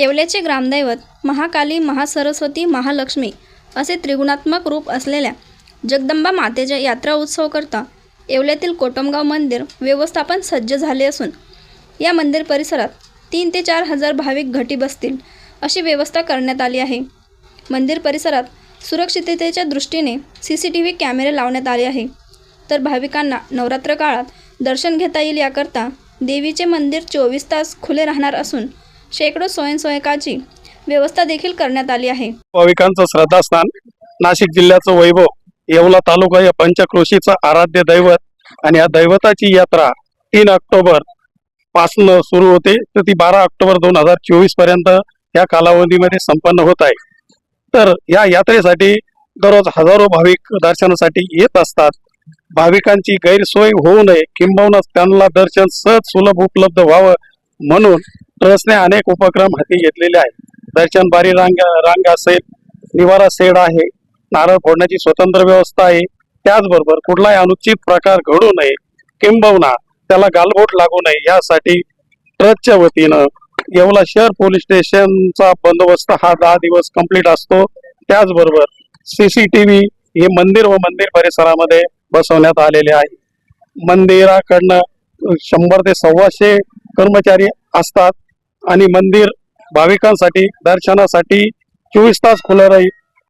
येवल्याचे ग्रामदैवत महाकाली महासरस्वती महालक्ष्मी असे त्रिगुणात्मक रूप असलेल्या जगदंबा मातेच्या यात्रा उत्सव करता येवल्यातील कोटमगाव मंदिर व्यवस्थापन सज्ज झाले असून या मंदिर परिसरात तीन ते चार हजार भाविक घटी बसतील अशी व्यवस्था करण्यात आली आहे. मंदिर परिसरात सुरक्षिततेच्या दृष्टीने सी सी टी व्ही कॅमेरे लावण्यात आले आहे. तर भाविकांना नवरात्र काळात दर्शन घेता येईल याकरता देवीचे मंदिर चोवीस तास खुले राहणार असून शेकडो स्वयंसेवकाची व्यवस्था देखील करण्यात आली आहे. भाविकांचं श्रद्धास्थान नाशिक जिल्ह्याचं वैभव येवला तालुका या पंचक्रोशीचं आराध्य दैवत आणि या दैवताची यात्रा तीन ऑक्टोबरपासून सुरू होते. तर ती बारा ऑक्टोबर दोन हजार चोवीसपर्यंत या कालावधीमध्ये संपन्न होत आहे. तर या यात्रेसाठी दररोज हजारो भाविक दर्शनासाठी येत असतात. भाविकांची गैरसोय होऊ नये किंबहुना त्यांना दर्शन सहज सुलभ उपलब्ध व्हावं म्हणून ट्रस्टने अनेक उपक्रम हाती घेतलेले आहेत. दर्शन बारी रांग रांग असेल निवारा सेड आहे. नारळ फोडण्याची स्वतंत्र व्यवस्था आहे. त्याचबरोबर कुठलाही अनुचित प्रकार घडू नये किंबहुना त्याला गालबोट लागू नये यासाठी ट्रस्टच्या वतीनं येवला शहर पोलीस स्टेशनचा बंदोबस्त हा दहा दिवस कंप्लीट असतो. त्याचबरोबर सीसीटीव्ही हे मंदिर व मंदिर परिसरामध्ये बसवण्यात आलेले आहे. मंदिराकडनं शंभर ते सव्वाशे कर्मचारी असतात. आणि मंदिर भाविकांसाठी दर्शनासाठी चोवीस तास खुलं राहील.